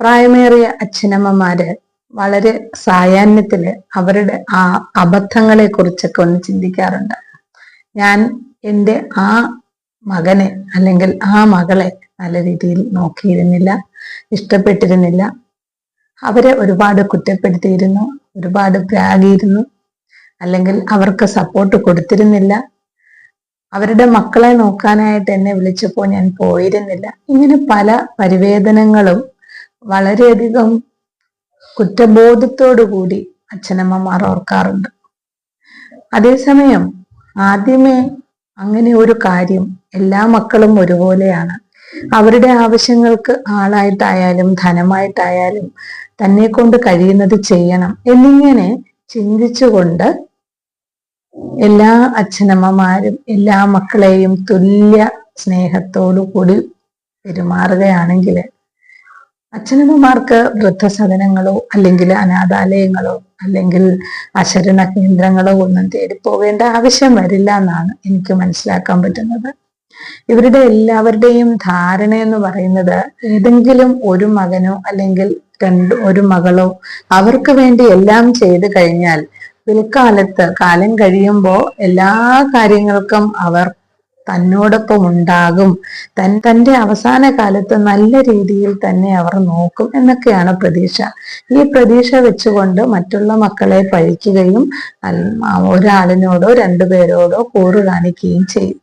പ്രായമേറിയ അച്ഛനമ്മമാര് വളരെ സായാഹ്നത്തിൽ അവരുടെ ആ അബദ്ധങ്ങളെ കുറിച്ചൊക്കെ ഒന്ന് ചിന്തിക്കാറുണ്ട്. ഞാൻ എന്റെ ആ മകനെ അല്ലെങ്കിൽ ആ മകളെ നല്ല രീതിയിൽ നോക്കിയിരുന്നില്ല ഇഷ്ടപ്പെട്ടിരുന്നില്ല. അവരെ ഒരുപാട് കുറ്റപ്പെടുത്തിയിരുന്നു ഒരുപാട് പ്രാഗിയിരുന്നു അല്ലെങ്കിൽ അവർക്ക് സപ്പോർട്ട് കൊടുത്തിരുന്നില്ല. അവരുടെ മക്കളെ നോക്കാനായിട്ട് എന്നെ വിളിച്ചപ്പോൾ ഞാൻ പോയിരുന്നില്ല. ഇങ്ങനെ പല പരിവേദനങ്ങളും വളരെയധികം കുറ്റബോധത്തോടു കൂടി അച്ഛനമ്മമാർ ഓർക്കാറുണ്ട്. അതേസമയം ആദ്യമേ അങ്ങനെ ഒരു കാര്യം എല്ലാ മക്കളും ഒരുപോലെയാണ്. അവരുടെ ആവശ്യങ്ങൾക്ക് ആളായിട്ടായാലും ധനമായിട്ടായാലും തന്നെ കൊണ്ട് കഴിയുന്നത് ചെയ്യണം എന്നിങ്ങനെ ചിന്തിച്ചുകൊണ്ട് എല്ലാ അച്ഛനമ്മമാരും എല്ലാ മക്കളെയും തുല്യ സ്നേഹത്തോടു കൂടി പെരുമാറുകയാണെങ്കിൽ അച്ഛനമ്മമാർക്ക് വൃദ്ധസദനങ്ങളോ അല്ലെങ്കിൽ അനാഥാലയങ്ങളോ അല്ലെങ്കിൽ അശരണ കേന്ദ്രങ്ങളോ ഒന്നും തേടി പോകേണ്ട ആവശ്യം വരില്ല എന്നാണ് എനിക്ക് മനസ്സിലാക്കാൻ പറ്റുന്നത്. ഇവരുടെ എല്ലാവരുടെയും ധാരണ എന്ന് പറയുന്നത് ഏതെങ്കിലും ഒരു മകനോ അല്ലെങ്കിൽ രണ്ട് ഒരു മകളോ അവർക്ക് വേണ്ടി എല്ലാം ചെയ്തു കഴിഞ്ഞാൽ പിൽക്കാലത്ത് കാലം കഴിയുമ്പോൾ എല്ലാ കാര്യങ്ങൾക്കും അവർ തന്നോടൊപ്പം ഉണ്ടാകും. തൻ തന്റെ അവസാന കാലത്ത് നല്ല രീതിയിൽ തന്നെ അവർ നോക്കും എന്നൊക്കെയാണ് പ്രതീക്ഷ. ഈ പ്രതീക്ഷ വെച്ചുകൊണ്ട് മറ്റുള്ള മക്കളെ പഴിക്കുകയും ഒരാളിനോടോ രണ്ടുപേരോടോ കൂറ് കാണിക്കുകയും ചെയ്യും.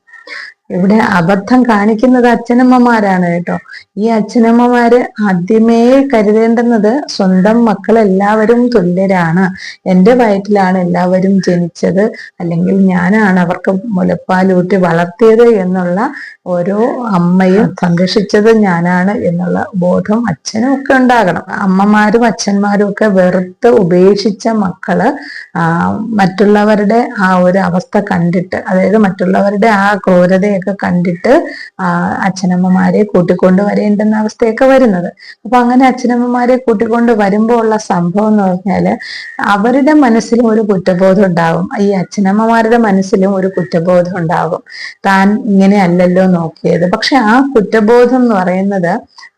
ഇവിടെ അബദ്ധം കാണിക്കുന്നത് അച്ഛനമ്മമാരാണ് കേട്ടോ. ഈ അച്ഛനമ്മമാര് ആദ്യമേ കരുതേണ്ടുന്നത് സ്വന്തം മക്കൾ എല്ലാവരും തുല്യരാണ്. എന്റെ വയറ്റിലാണ് എല്ലാവരും ജനിച്ചത്. അല്ലെങ്കിൽ ഞാനാണ് അവർക്ക് മുലപ്പാലൂട്ടി വളർത്തിയത് എന്നുള്ള ഓരോ അമ്മയും സംരക്ഷിച്ചത് ഞാനാണ് എന്നുള്ള ബോധം അച്ഛനും ഒക്കെ ഉണ്ടാകണം. അമ്മമാരും അച്ഛന്മാരും ഒക്കെ വെറുത്ത് ഉപേക്ഷിച്ച മക്കൾ മറ്റുള്ളവരുടെ ആ ഒരു അവസ്ഥ കണ്ടിട്ട് അതായത് മറ്റുള്ളവരുടെ ആ ക്രൂരതയൊക്കെ കണ്ടിട്ട് അച്ഛനമ്മമാരെ കൂട്ടിക്കൊണ്ട് വരേണ്ടുന്ന അവസ്ഥയൊക്കെ വരുന്നത്. അപ്പൊ അങ്ങനെ അച്ഛനമ്മമാരെ കൂട്ടിക്കൊണ്ട് വരുമ്പോൾ ഉള്ള സംഭവം എന്ന് പറഞ്ഞാൽ അവരുടെ മനസ്സിലും ഒരു കുറ്റബോധം ഉണ്ടാകും ഈ അച്ഛനമ്മമാരുടെ മനസ്സിലും ഒരു കുറ്റബോധം ഉണ്ടാകും താൻ ഇങ്ങനെ അല്ലല്ലോ നോക്കിയത്. പക്ഷെ ആ കുറ്റബോധം എന്ന് പറയുന്നത്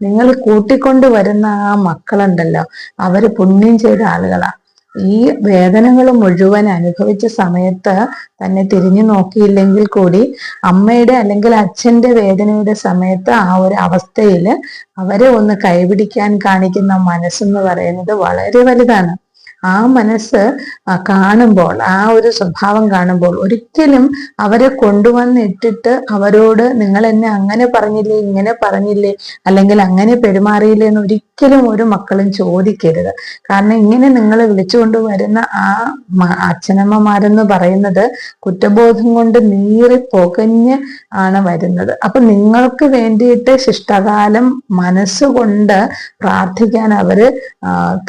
നിങ്ങൾ കൂട്ടിക്കൊണ്ട് വരുന്ന ആ മക്കളുണ്ടല്ലോ അവർ പുണ്യം ചെയ്ത ആളുകളാ. ഈ വേദനകൾ മുഴുവൻ അനുഭവിച്ച സമയത്ത് തന്നെ തിരിഞ്ഞു നോക്കിയില്ലെങ്കിൽ കൂടി അമ്മയുടെ അല്ലെങ്കിൽ അച്ഛന്റെ വേദനയുടെ സമയത്ത് ആ ഒരു അവസ്ഥയിൽ അവരെ ഒന്ന് കൈപിടിക്കാൻ കാണിക്കുന്ന മനസ്സെന്ന് പറയുന്നത് വളരെ വലുതാണ്. ആ മനസ്സ് കാണുമ്പോൾ ആ ഒരു സ്വഭാവം കാണുമ്പോൾ ഒരിക്കലും അവരെ കൊണ്ടുവന്നിട്ടിട്ട് അവരോട് നിങ്ങൾ എന്നെ അങ്ങനെ പറഞ്ഞില്ലേ ഇങ്ങനെ പറഞ്ഞില്ലേ അല്ലെങ്കിൽ അങ്ങനെ പെരുമാറിയില്ലേ എന്ന് ഒരിക്കലും ഒരു മക്കളും ചോദിക്കരുത്. കാരണം ഇങ്ങനെ നിങ്ങൾ വിളിച്ചുകൊണ്ട് വരുന്ന ആ അച്ഛനമ്മമാരെന്ന് പറയുന്നത് കുറ്റബോധം കൊണ്ട് നീറി പുകഞ്ഞ് ആണ് വരുന്നത്. അപ്പൊ നിങ്ങൾക്ക് വേണ്ടിയിട്ട് ശിഷ്ടകാലം മനസ്സുകൊണ്ട് പ്രാർത്ഥിക്കാൻ അവർ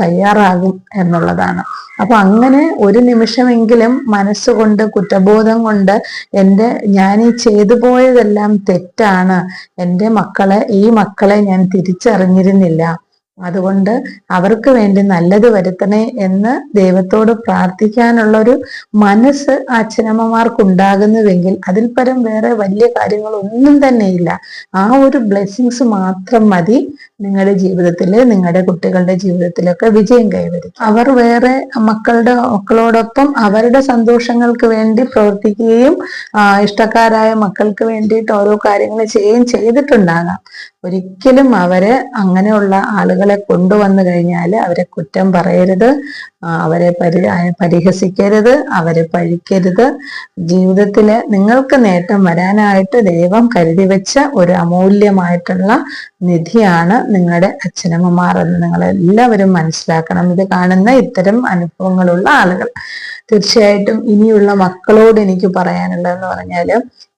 തയ്യാറാകും എന്നുള്ളതാണ്. എന്നുള്ളതാണ് അപ്പൊ അങ്ങനെ ഒരു നിമിഷമെങ്കിലും മനസ്സുകൊണ്ട് കുറ്റബോധം കൊണ്ട് എന്റെ ഞാൻ ഈ ചെയ്തു പോയതെല്ലാം തെറ്റാണ്. എന്റെ മക്കളെ ഈ മക്കളെ ഞാൻ തിരിച്ചറിഞ്ഞിരുന്നില്ല. അതുകൊണ്ട് അവർക്ക് വേണ്ടി നല്ലത് വരുത്തണേ എന്ന് ദൈവത്തോട് പ്രാർത്ഥിക്കാനുള്ള ഒരു മനസ്സ് അച്ഛനമ്മമാർക്കുണ്ടാകുന്നുവെങ്കിൽ അതിൽ പരം വേറെ വലിയ കാര്യങ്ങളൊന്നും തന്നെയില്ല. ആ ഒരു ബ്ലെസ്സിങ്സ് മാത്രം മതി. നിങ്ങളുടെ ജീവിതത്തിൽ നിങ്ങളുടെ കുട്ടികളുടെ ജീവിതത്തിലൊക്കെ വിജയം കൈവരും അവർ വേറെ മക്കളുടെ മക്കളോടൊപ്പം അവരുടെ സന്തോഷങ്ങൾക്ക് വേണ്ടി പ്രവർത്തിക്കുകയും ഇഷ്ടക്കാരായ മക്കൾക്ക് വേണ്ടിയിട്ട് ഓരോ കാര്യങ്ങൾ ചെയ്യുകയും ചെയ്തിട്ടുണ്ടാകാം. ഒരിക്കലും അവരെ അങ്ങനെയുള്ള ആളുകളെ കൊണ്ടുവന്നു കഴിഞ്ഞാൽ അവരെ കുറ്റം പറയരുത് അവരെ പരി പരിഹസിക്കരുത് അവരെ പഴിക്കരുത്. ജീവിതത്തിൽ നിങ്ങൾക്ക് നേട്ടം വരാനായിട്ട് ദൈവം കരുതി വെച്ച ഒരു അമൂല്യമായിട്ടുള്ള നിധിയാണ് നിങ്ങളുടെ അച്ഛനമ്മമാർ എന്ന് നിങ്ങൾ എല്ലാവരും മനസ്സിലാക്കണം. ഇത് കാണുന്ന ഇത്തരം അനുഭവങ്ങളുള്ള ആളുകൾ. തീർച്ചയായിട്ടും ഇനിയുള്ള മക്കളോട് എനിക്ക് പറയാനുള്ളതെന്ന് പറഞ്ഞാൽ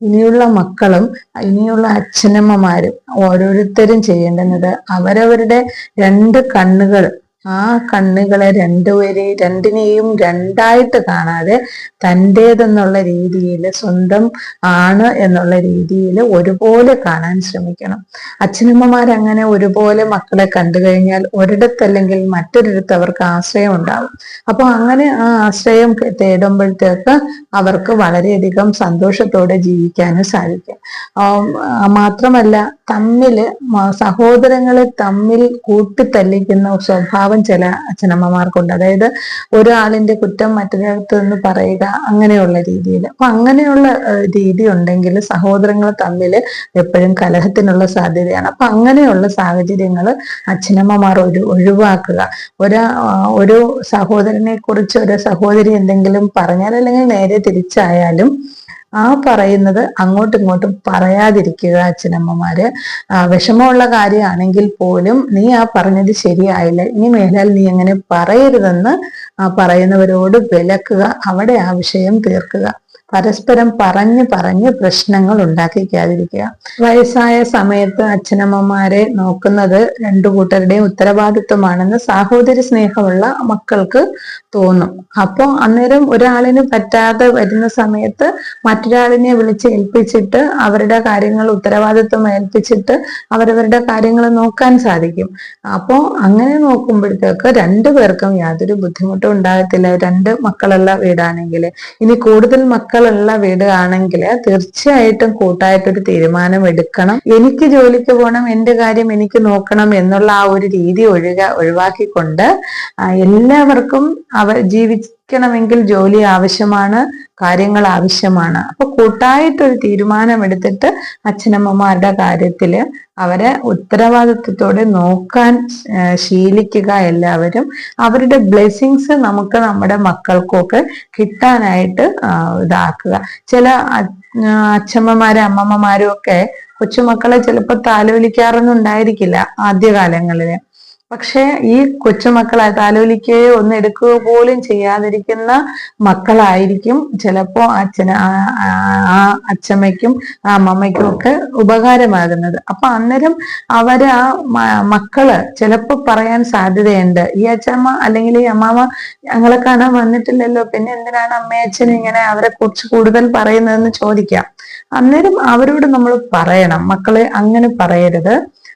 ഇനിയുള്ള മക്കളും ഇനിയുള്ള അച്ഛനമ്മമാരും ഓരോരുത്തരും ചെയ്യേണ്ടുന്നത് അവരവരുടെ രണ്ട് കണ്ണുകൾ ആ കണ്ണുകളെ രണ്ടുപേരെ രണ്ടിനെയും രണ്ടായിട്ട് കാണാതെ തന്റേതെന്നുള്ള രീതിയിൽ സ്വന്തം ആണ് എന്നുള്ള രീതിയിൽ ഒരുപോലെ കാണാൻ ശ്രമിക്കണം. അച്ഛനമ്മമാർ അങ്ങനെ ഒരുപോലെ മക്കളെ കണ്ടു കഴിഞ്ഞാൽ ഒരിടത്തല്ലെങ്കിൽ മറ്റൊരിടത്ത് അവർക്ക് ആശ്രയം ഉണ്ടാവും. അപ്പോൾ അങ്ങനെ ആ ആശ്രയം തേടുമ്പോഴത്തേക്ക് അവർക്ക് വളരെയധികം സന്തോഷത്തോടെ ജീവിക്കാനും സാധിക്കും. മാത്രമല്ല തമ്മിൽ സഹോദരങ്ങളെ തമ്മിൽ കൂട്ടിത്തല്ലിക്കുന്ന സ്വഭാവം ചില അച്ഛനമ്മമാർക്കുണ്ട്. അതായത് ഒരാളിന്റെ കുറ്റം മറ്റൊരാൾക്ക് നിന്ന് പറയുക അങ്ങനെയുള്ള രീതിയിൽ. അപ്പൊ അങ്ങനെയുള്ള രീതി ഉണ്ടെങ്കിൽ സഹോദരങ്ങൾ തമ്മിൽ എപ്പോഴും കലഹത്തിനുള്ള സാധ്യതയാണ്. അപ്പൊ അങ്ങനെയുള്ള സാഹചര്യങ്ങൾ അച്ഛനമ്മമാർ ഒരു ഒഴിവാക്കുക. ഒരു ഒരു സഹോദരനെ കുറിച്ച് ഒരു സഹോദരി എന്തെങ്കിലും പറഞ്ഞാൽ അല്ലെങ്കിൽ നേരെ തിരിച്ചായാലും ആ പറയുന്നത് അങ്ങോട്ടും ഇങ്ങോട്ടും പറയാതിരിക്കുക അച്ഛനമ്മമാര്. വിഷമമുള്ള കാര്യമാണെങ്കിൽ പോലും നീ ആ പറഞ്ഞത് ശരിയായില്ല. ഇനി മേലാൽ നീ അങ്ങനെ പറയരുതെന്ന് പറയുന്നവരോട് വിലക്കുക അവിടെ ആ വിഷയം തീർക്കുക. പരസ്പരം പറഞ്ഞു പറഞ്ഞ് പ്രശ്നങ്ങൾ ഉണ്ടാക്കിക്കാതിരിക്കുക. വയസ്സായ സമയത്ത് അച്ഛനമ്മമാരെ നോക്കുന്നത് രണ്ടു കൂട്ടരുടെയും ഉത്തരവാദിത്വമാണെന്ന് സാഹോദര്യ സ്നേഹമുള്ള മക്കൾക്ക് തോന്നും. അപ്പോൾ അന്നേരം ഒരാളിന് പറ്റാതെ വരുന്ന സമയത്ത് മറ്റൊരാളിനെ വിളിച്ച് ഏൽപ്പിച്ചിട്ട് അവരുടെ കാര്യങ്ങൾ ഉത്തരവാദിത്വം ഏൽപ്പിച്ചിട്ട് അവരവരുടെ കാര്യങ്ങൾ നോക്കാൻ സാധിക്കും. അപ്പോൾ അങ്ങനെ നോക്കുമ്പോഴത്തേക്ക് രണ്ടു പേർക്കും യാതൊരു ബുദ്ധിമുട്ടും ഉണ്ടാകത്തില്ല. രണ്ട് മക്കളല്ല വീടാണെങ്കിൽ ഇനി കൂടുതൽ മക്കളുള്ള വീടാണെങ്കിൽ തീർച്ചയായിട്ടും കൂട്ടായിട്ടൊരു തീരുമാനം എടുക്കണം എനിക്ക് ജോലിക്ക് പോകണം എന്റെ കാര്യം എനിക്ക് നോക്കണം എന്നുള്ള ആ ഒരു രീതി ഒഴുക ഒഴിവാക്കിക്കൊണ്ട് എല്ലാവർക്കും അവ ജീവിക്കണമെങ്കിൽ ജോലി ആവശ്യമാണ്. കാര്യങ്ങൾ ആവശ്യമാണ്. അപ്പൊ കൂട്ടായിട്ടൊരു തീരുമാനമെടുത്തിട്ട് അച്ഛനമ്മമാരുടെ കാര്യത്തിൽ അവരെ ഉത്തരവാദിത്വത്തോടെ നോക്കാൻ ശീലിക്കുക എല്ലാവരും. അവരുടെ ബ്ലെസ്സിങ്സ് നമുക്ക് നമ്മുടെ മക്കൾക്കൊക്കെ കിട്ടാനായിട്ട് ഇതാക്കുക. ചില അച്ഛമ്മമാരും അമ്മമ്മമാരും ഒക്കെ കൊച്ചുമക്കളെ ചിലപ്പോൾ താലോലിക്കാറൊന്നും ഉണ്ടായിരിക്കില്ല ആദ്യകാലങ്ങളിൽ. പക്ഷെ ഈ കൊച്ചുമക്കൾ താലോലിക്കുകയോ ഒന്ന് എടുക്കുകയോ പോലും ചെയ്യാതിരിക്കുന്ന മക്കളായിരിക്കും ചിലപ്പോ അച്ഛന് ആ അച്ഛമ്മയ്ക്കും ആ അമ്മമ്മയ്ക്കും ഒക്കെ ഉപകാരമാകുന്നത്. അപ്പൊ അന്നേരം അവർ ആ മക്കൾ ചിലപ്പോ പറയാൻ സാധ്യതയുണ്ട്. ഈ അച്ഛമ്മ അല്ലെങ്കിൽ ഈ അമ്മാമ്മ ഞങ്ങളെ കാണാൻ വന്നിട്ടില്ലല്ലോ പിന്നെ എന്തിനാണ് അമ്മയച്ഛൻ ഇങ്ങനെ അവരെ കുറിച്ച് കൂടുതൽ പറയുന്നതെന്ന് ചോദിക്കാം. അന്നേരം അവരോട് നമ്മൾ പറയണം. മക്കളെ അങ്ങനെ പറയരുത്.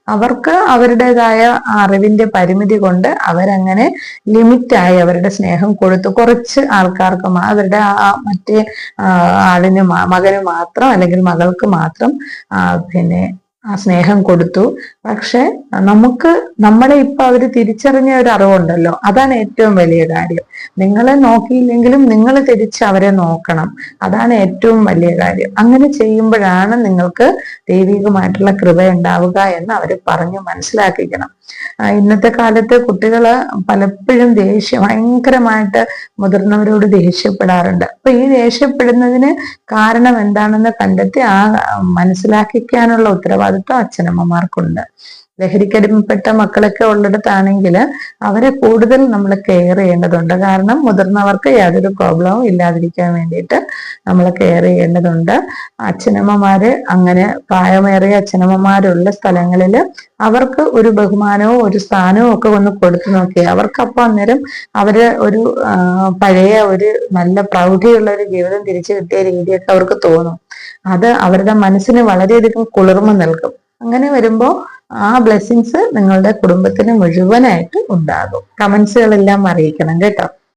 അവർക്ക് അവരുടേതായ അറിവിന്റെ പരിമിതി കൊണ്ട് അവരങ്ങനെ ലിമിറ്റായി അവരുടെ സ്നേഹം കൊടുത്തു കുറച്ച് ആൾക്കാർക്ക് അവരുടെ ആ മറ്റേ ആളിന് മകന് മാത്രം അല്ലെങ്കിൽ മകൾക്ക് മാത്രം പിന്നെ ആ സ്നേഹം കൊടുത്തു. പക്ഷെ നമുക്ക് നമ്മളെ ഇപ്പൊ അവർ തിരിച്ചറിഞ്ഞ ഒരു അറിവുണ്ടല്ലോ. അതാണ് ഏറ്റവും വലിയ കാര്യം. നിങ്ങളെ നോക്കിയില്ലെങ്കിലും നിങ്ങൾ തിരിച്ച് അവരെ നോക്കണം. അതാണ് ഏറ്റവും വലിയ കാര്യം. അങ്ങനെ ചെയ്യുമ്പോഴാണ് നിങ്ങൾക്ക് ദൈവികമായിട്ടുള്ള കൃപ ഉണ്ടാവുക എന്ന് അവർ പറഞ്ഞു മനസ്സിലാക്കിക്കണം. ഇന്നത്തെ കാലത്ത് കുട്ടികൾ പലപ്പോഴും ദേഷ്യം ഭയങ്കരമായിട്ട് മുതിർന്നവരോട് ദേഷ്യപ്പെടാറുണ്ട്. അപ്പൊ ഈ ദേഷ്യപ്പെടുന്നതിന് കാരണം എന്താണെന്ന് കണ്ടെത്തി ആ മനസ്സിലാക്കിക്കാനുള്ള ഉത്തരവാദിത്വം അച്ഛനമ്മമാർക്കുണ്ട് ലഹരിക്കടിമപ്പെട്ട മക്കളൊക്കെ ഉള്ളിടത്താണെങ്കിൽ അവരെ കൂടുതൽ നമ്മൾ കെയർ ചെയ്യേണ്ടതുണ്ട്. കാരണം മുതിർന്നവർക്ക് യാതൊരു പ്രോബ്ലവും ഇല്ലാതിരിക്കാൻ വേണ്ടിയിട്ട് നമ്മൾ കെയർ ചെയ്യേണ്ടതുണ്ട്. അച്ഛനമ്മമാര് അങ്ങനെ പ്രായമേറിയ അച്ഛനമ്മമാരുള്ള സ്ഥലങ്ങളിൽ അവർക്ക് ഒരു ബഹുമാനവും ഒരു സ്ഥാനവും ഒക്കെ ഒന്ന് കൊടുത്തു നോക്കി അവർക്കപ്പോൾ അന്നേരം അവർ ഒരു പഴയ ഒരു നല്ല പ്രൗഢിയുള്ള ഒരു ജീവിതം തിരിച്ചു കിട്ടിയ രീതിയൊക്കെ അവർക്ക് തോന്നും. അത് അവരുടെ മനസ്സിന് വളരെയധികം കുളിർമ നൽകും. അങ്ങനെ വരുമ്പോൾ ആ ബ്ലെസ്സിങ്സ് നിങ്ങളുടെ കുടുംബത്തിന് മുഴുവനായിട്ട് ഉണ്ടാകും. കമൻസുകളെല്ലാം അറിയിക്കണം കേട്ടോ.